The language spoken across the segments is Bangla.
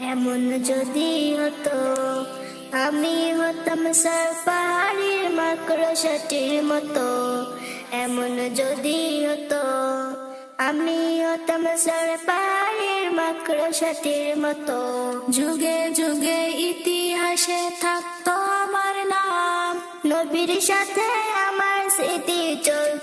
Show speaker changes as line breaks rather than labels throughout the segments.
এমন যদি হতো, আমি হতাম সার পাহাড়ির মাকড়সাটির মতো। এমন যদি হতো, আমি হতাম সার পাহাড়ির মাকড়সাটির মতো। যুগে যুগে ইতিহাসে থাকতো আমার নাম, নবীর সাথে আমার স্মৃতি চলতো।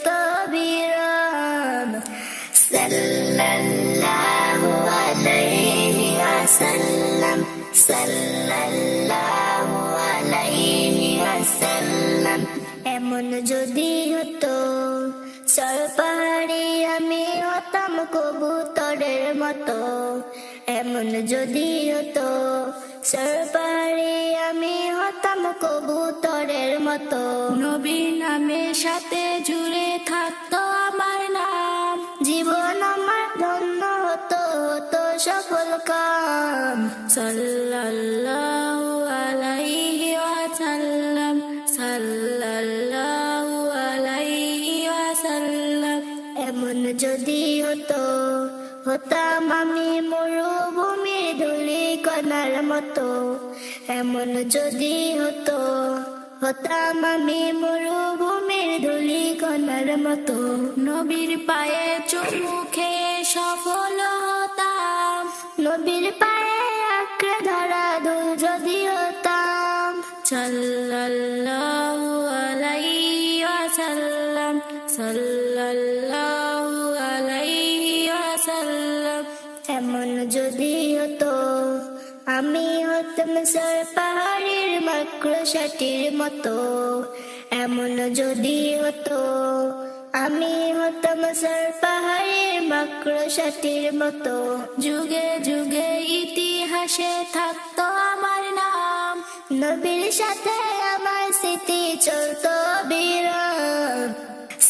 আলাইহি ওয়াসাল্লাম সাল্লাল্লাহু আলাইহি ওয়াসাল্লাম এমন যদি হতো সর আমি হতাম কবুতরের মতো। এমন যদি হতো সর আমি হতাম কবুতরের মতো। নবী নামের সাথে জুড়ে থাকতো হতো সফল কাম সাল্লাল্লাহু আলাইহি ওয়াসাল্লাম সাল্লাল্লাহু আলাইহি ওয়াসাল্লাম এমন যদি হতো, হতাম আমি মরুভূমির ধুলি কণার মতো। এমন যদি হতো, হতাম আমি মরুভূমির ধুলি কণার মতো। নবীর পায়ে চুমু খেয়ে সফল হতাম নবীর পায়ে আঁকড়ে ধরা দুল যদি হতাম সাল্লাল্লাহু আলাইহি ওয়াসাল্লাম, সাল্লাল্লাহু আলাইহি ওয়াসাল্লাম। এমন যদি হতো আমি হতাম সর পাহাড়ের মাকড়সাটির মতো। এমন যদি হতো আমি হতাম সর পাহাড়ের মাকড়সাটির মতো যুগে যুগে ইতিহাসে থাকতো আমার নাম। নবীর সাথে আমার স্মৃতি চলতো বিরাম।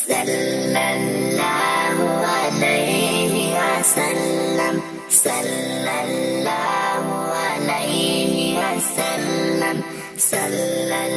সাল্লাল্লাহু আলাইহি ওয়াসাল্লাম, সাল্লাল্লাহু আলাইহি ওয়াসাল্লাম, সাল্লাল্লাহু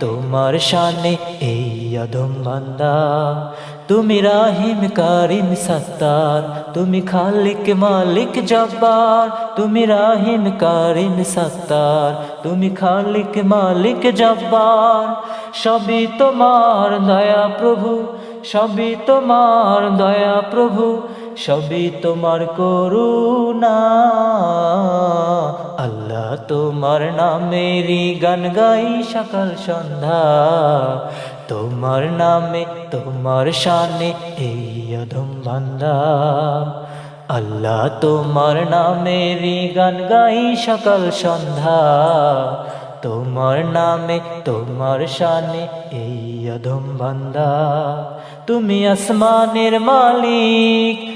তোমার শানে এই অধম বান্দা। তুমি রাহিম, কারিম, সত্তার। তুমি খালিক, মালিক, জব্বার। তুমি রাহিম, কারিম, সত্তার। তুমি খালিক, মালিক, জব্বার। সবই তোমার দয়া প্রভু, সবই তোমার দয়া প্রভু। সবই তোমার করুণা। আল্লাহ তোমার নামেরই গান গাই সকাল সন্ধ্যা। তোমার নামে, তোমার শানে এই অধম বান্দা। আল্লাহ তোমার নামেরই গান গাই সকাল সন্ধ্যা। তোমার নামে, তোমার শানে এই অধম বান্দা। তুমি আসমানের মালিক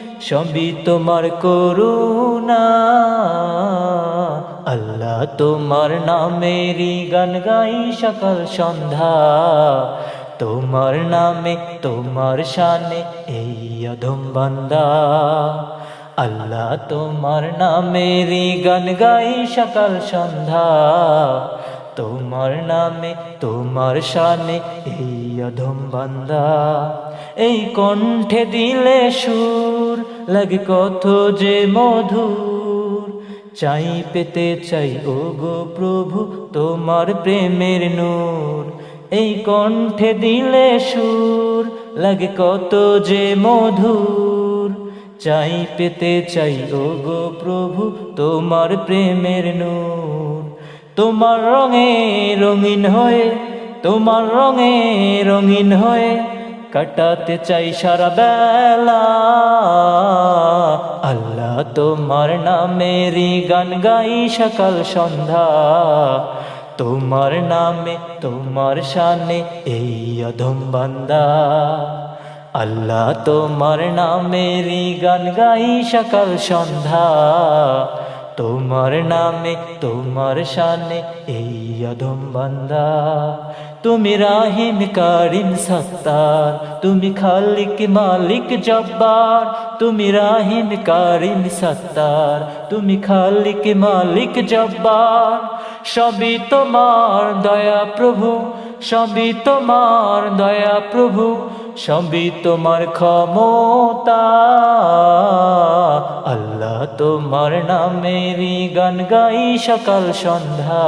সবই তোমার করুণা। আল্লাহ তোমার নামেরই গান গাই সকাল সন্ধ্যা। তোমার নামে, তোমার শানে এই অধম বান্দা। আল্লাহ তোমার নামেরই গান গাই সকাল সন্ধ্যা। তোমার নামে, তোমার শানে এই অধম বান্দা। এই কণ্ঠে দিলে সুর লাগে কত যে মধুর। চাই পেতে চাই ও গো প্রভু, তোমার প্রেমের নূর। এই কণ্ঠে দিলে সুর, লাগে কত যে মধুর। চাই পেতে চাই ও গো প্রভু, তোমার প্রেমের নূর। তোমার রঙে রঙিন হয়ে, তোমার রঙে রঙিন হয়ে কাটাতে চাই সারা বেলা। আল্লাহ তোমার নামেরই গান গাই সকাল সন্ধ্যা। তোমার নামে, তোমার শানে এই অধম বান্দা। আল্লাহ তোমার নামেরই গান গাই সকাল সন্ধ্যা। তোমার নামে, তোমার শানে এই অধম বান্দা। তুমি রাহিম কারিম সত্তার, তুমি খালিক মালিক জব্বার, তুমি রাহিম কারিম সত্তার, তুমি খালিক মালিক জব্বার। সবই তোমার দয়া প্রভু, সবই তোমার দয়া প্রভু, সবই তোমার ক্ষমতা। আল্লাহ তোমার নামেরই গান গাই সকাল সন্ধ্যা।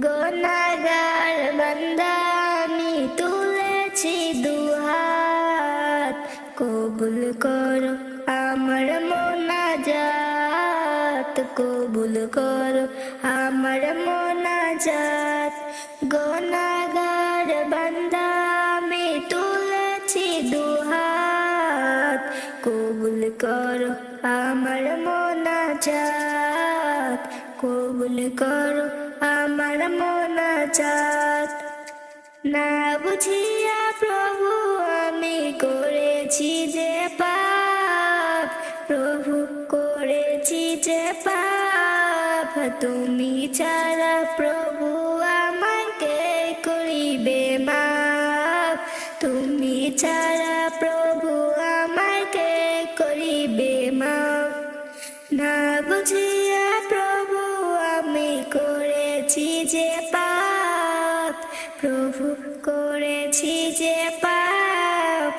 গোনাগার বান্দা আমি তুলেছি দুহাত। কবুল করো আমার মোনাজাত। কবুল করো আমার মোনাজাত। গোনাগার বান্দা আমি তুলেছি দুহাত। কবুল করো আমার মোনাজাত। কবুল করো মোনাজাত না বুঝিয়া প্রভু আমি করেছি যে পাপ। প্রভু করেছি যে পাপ তুমি ছাড়া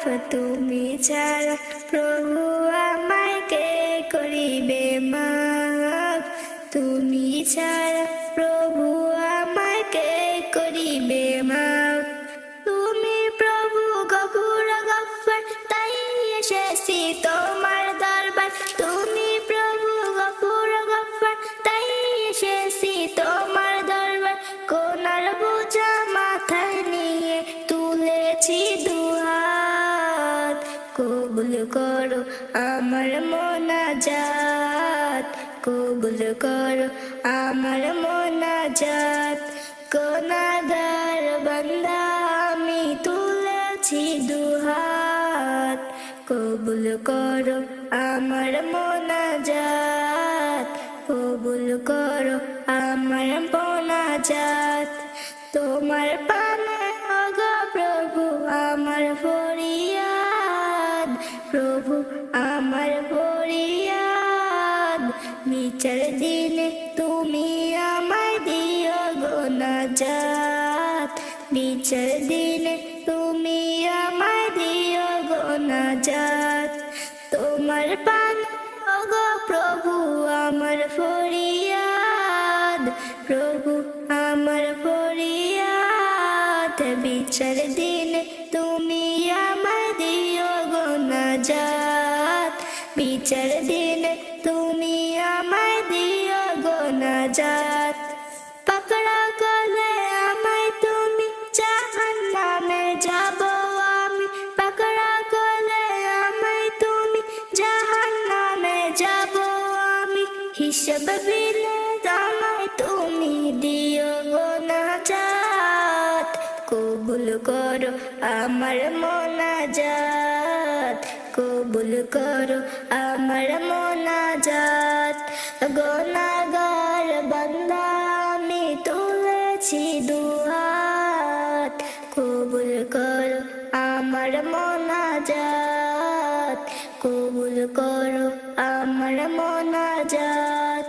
তুমি ছাড়া প্রভু আমাকে করিবে মা? তুমি ছাড়া প্রভু আমার মোনাজাত, কবুল করো আমার মোনাজাত। কোনাগার বান্দা আমি তুলেছি দুহাত, কবুল করো আমার মোনাজাত, কবুল করো আমার মোনাজাত। তোমার দিলে তুমি আমায় দিও গো নাজাত। বিচার দিলে তুমি আমায় দিও গো নাজাত। তোমার পান গো প্রভু, আমার ফোন মোনাজাত, কবুল করো আমার মোনাজাত,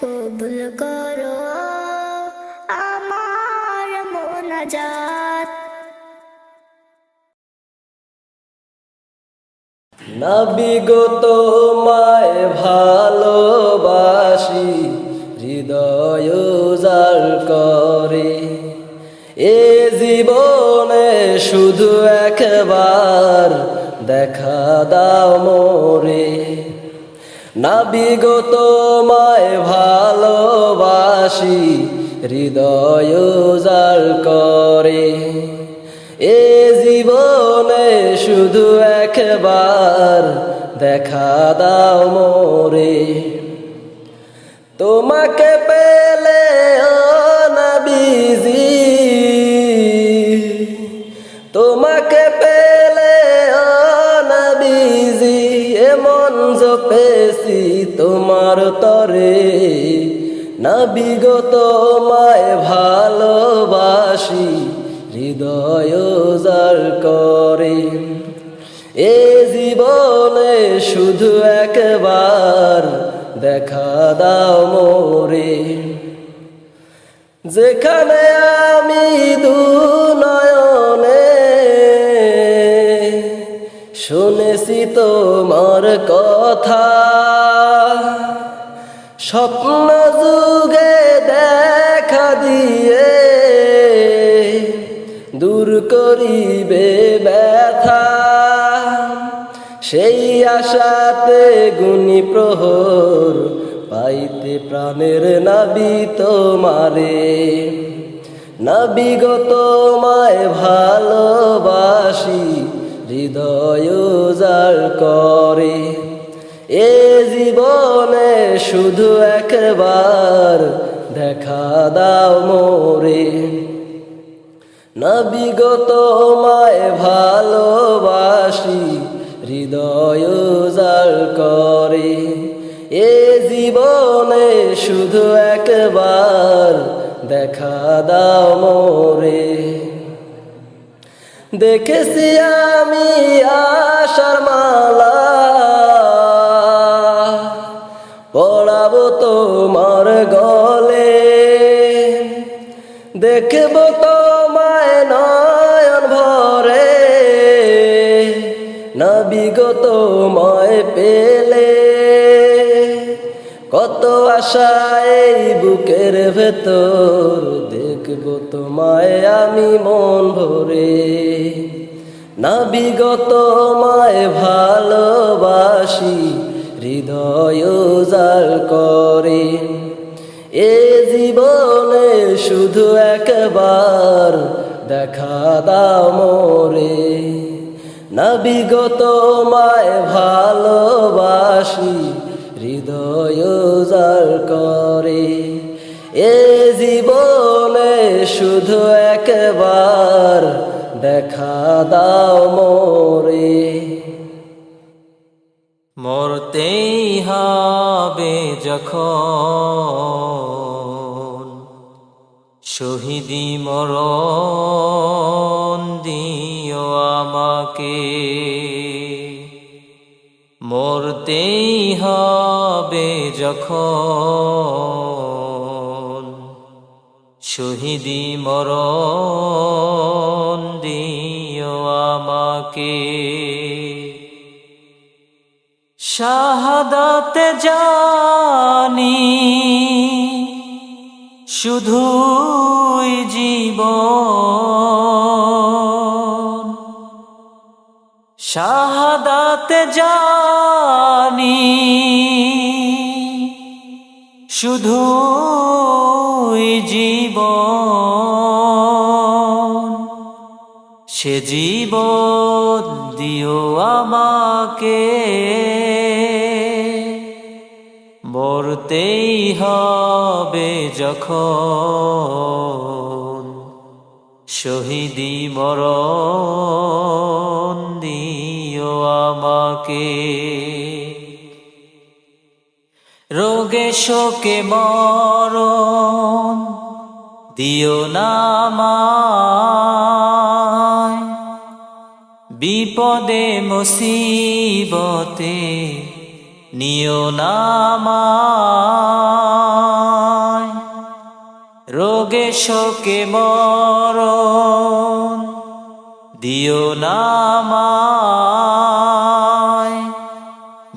কবুল করো আমার মোনাজাত।
নাবিগত মায় ভালোবাসি, হৃদয় জাল করে। এ জীবনে শুধু একবার দেখা দাও মোরে। নাবিগত মায় ভালোবাসি, হৃদয় জাল করে। এ জীবনে শুধু একবার দেখা দাও মোরে। তোমাকে পেলে ও নবীজি জপেছি তোমার তরে। নাবিগত মায় ভালোবাসি, হৃদয় জার করে। এ জীবনে শুধু একবার দেখা দাও মোরে। যেখানে আমি দু নয়নে শুনেছি তোমার কথা। স্বপ্ন যুগে দেখা দিয়ে দূর করিবে ব্যথা। সেই আশাতে গুণী প্রহর পাইতে প্রাণের নাবি তোমারে। নাবিগত মায় ভালোবাসি হৃদয় জাল করে। এ জীবনে শুধু একবার দেখা দাও মোরে। নাবিগত মায় ভালোবাসি, হৃদয় জাল করে। এ জীবনে শুধু একবার দেখা দাও মোরে। দেখেছি আমি আশার মালা। পড়াবো তোমার গলে। দেখব তোমায় নয়ন ভরে। নবিগত ময় পেলে। কত আশায় বুকের ভেতর? দেখব তোমায় আমি মন ভরে। নাবিগত মায় ভালোবাসি, হৃদয় জাল করে। এ জীবনে শুধু একবার দেখা দাও মোরে। নাবিগত মায় ভালোবাসি হৃদয় করে। এ জীবনে শুধু একবার দেখা দাও মোরে।
মরতেই হবে যখন শহীদি মরণ দিও আমাকে। মরতেই যখন শহীদি মরণ দিও আমাকে শাহাদাতে জানি শুধুই জীবন। শাহাদাতে জানি শুধুই জীবন। সে জীবন দিও আমাকে। মরতেই হবে যখন শহীদি মরণ দিও আমাকে। রোগে শোকে মরণ দিও নামায় বিপদে মুসিবতে নিও নামায় রোগে শোকে মরণ দিও নামায়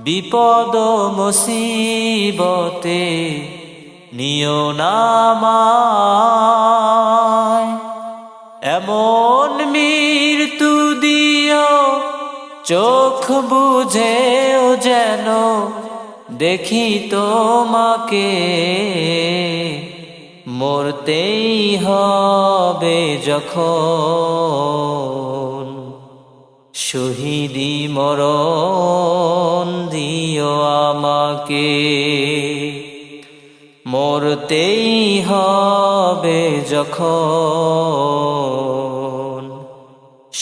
বিপদ মুসিবতে নিও নামায় এমন মৃত্যু দিও, চোখ বুঝেও যেন দেখি তোমাকে। মরতেই হবে যখন শহীদি মরণ দিও আমাকে। মরতেই হবে যখন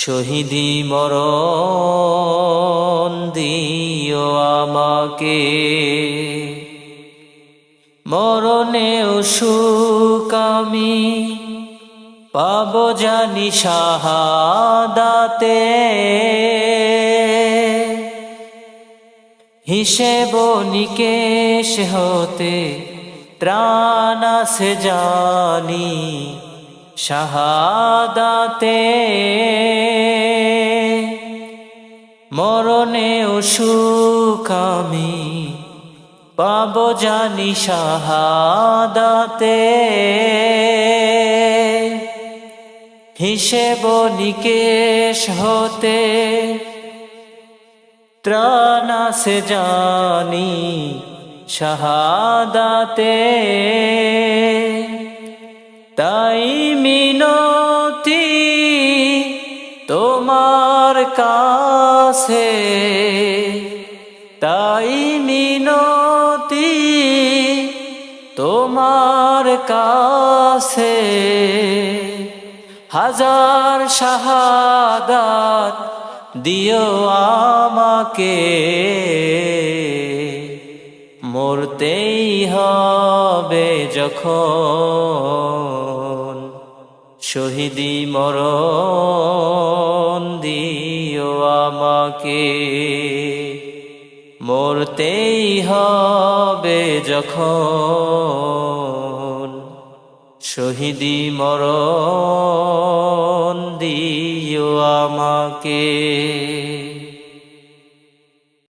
শহীদি মরণ দিও আমাকে। মরণে সুখ পাব জানি শাহাদাতে। হিসেব নিকেশ হতে, ত্রাণ সে জানি শাহাদাতে। মরণে সুখ আমি পাব জানি শাহাদাতে। হিসেব নিকেশ হতে ত্রাণ সে জানি শাহাদাতে। তাই মিনতি তোমার কাছে। তাই মিনতি তোমার কাছে। হাজার শাহাদাত দিও আমাকে। মরতেই হবে যখন শহীদি মরণ দিও আমাকে। মরতেই হবে যখন শহীদি মরণ দিও আমাকে।